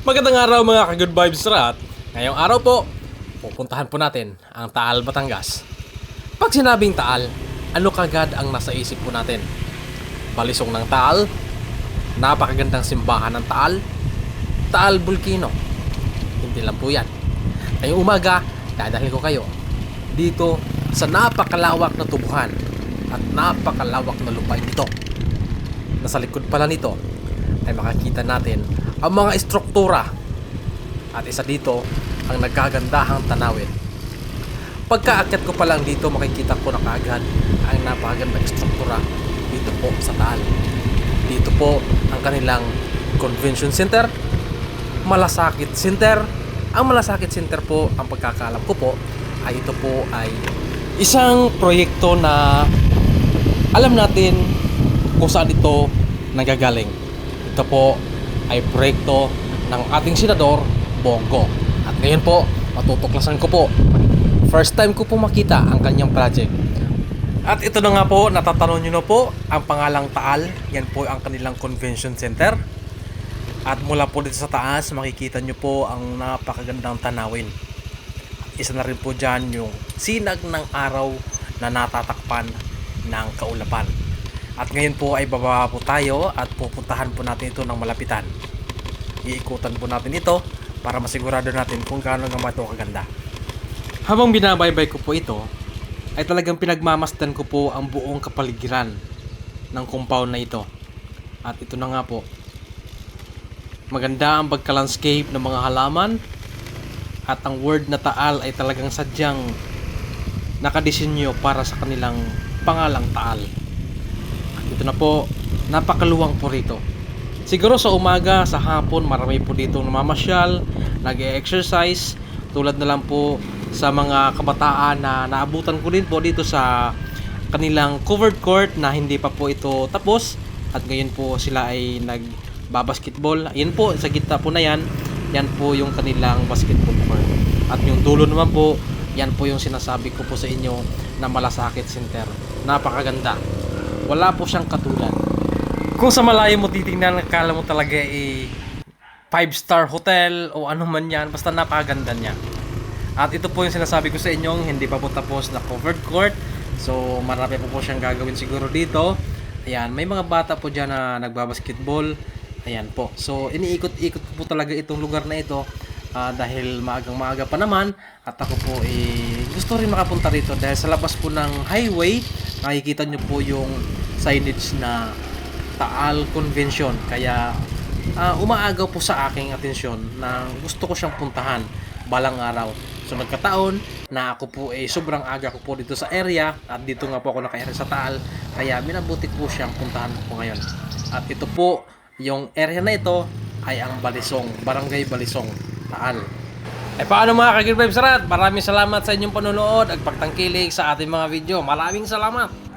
Magandang araw mga ka-good vibes rat. Ngayong araw po, pupuntahan po natin ang Taal, Batangas. Pag sinabing Taal, ano kagad ang nasa isip po natin? Balisong ng Taal, napakagandang simbahan ng Taal, Taal Volcano. Hindi lang po yan. Ngayong umaga, dadalhin ko kayo dito sa napakalawak na tubuhan at napakalawak na lupain nito. Nasa likod pala nito ay makakita natin ang mga estruktura at isa dito ang nagkagandahang tanawin. Pagkaakyat ko pa lang dito makikita ko na kaagad ang napakagandang estruktura dito po sa Taal. Dito po ang kanilang convention center, Malasakit Center. Ang Malasakit Center po, ang pagkakaalam ko po, ay ito po ay isang proyekto na alam natin kung saan ito nanggagaling. Ito po ay proyekto ng ating senador, Bongo. At ngayon po, matutuklasan ko po. First time ko po makita ang kanyang project. At ito na nga po, natatanong nyo na po, ang pangalang Taal. Yan po ang kanilang convention center. At mula po dito sa taas, makikita nyo po ang napakagandang tanawin. Isa na rin po dyan yung sinag ng araw na natatakpan ng kaulapan. At ngayon po ay bababa po tayo at pupuntahan po natin ito ng malapitan. Iikutan po natin ito para masigurado natin kung gaano nga ito kaganda. Habang binabaybay ko po ito, ay talagang pinagmamasdan ko po ang buong kapaligiran ng compound na ito. At ito na nga po, maganda ang pagka-landscape ng mga halaman at ang word na taal ay talagang sadyang nakadesinyo para sa kanilang pangalang taal. Ito na po, napakaluwang po rito. Siguro sa umaga, sa hapon, marami po dito namamasyal, nag-exercise, tulad na lang po sa mga kabataan na naabutan ko din po dito sa kanilang covered court na hindi pa po ito tapos at ngayon po sila ay nagbabasketball. Ayan po, sa gitna po na yan, yan po yung kanilang basketball court. At yung dulo naman po, yan po yung sinasabi ko po sa inyo na Malasakit Center. Napakaganda. Wala po siyang katulad. Kung sa malayo mo titingnan, akala mo talaga eh 5 star hotel o ano man yan, basta napakaganda niya. At ito po yung sinasabi ko sa inyo, hindi pa po tapos na covered court. So marami po po siyang gagawin siguro dito. Ayan, may mga bata po dyan na nagbabasketball. Ayan po. So iniikot-ikot ko po talaga itong lugar na ito ah, dahil maagang maaga pa naman at ako po eh, gusto rin makapunta rito dahil sa labas po ng highway nakikita nyo po yung signage na Taal Convention kaya ah, umaagaw po sa aking atensyon na gusto ko siyang puntahan balang araw. So nagkataon na ako po ay sobrang aga ko po dito sa area at dito nga po ako naka-area sa Taal kaya minabuti po siyang puntahan ko ngayon. At ito po yung area na ito ay ang Balisong, Barangay Balisong, Taal. Eh paano mga ka-Good Vibes Rat? Maraming salamat sa inyong panonood at pagtangkilik sa ating mga video. Maraming salamat!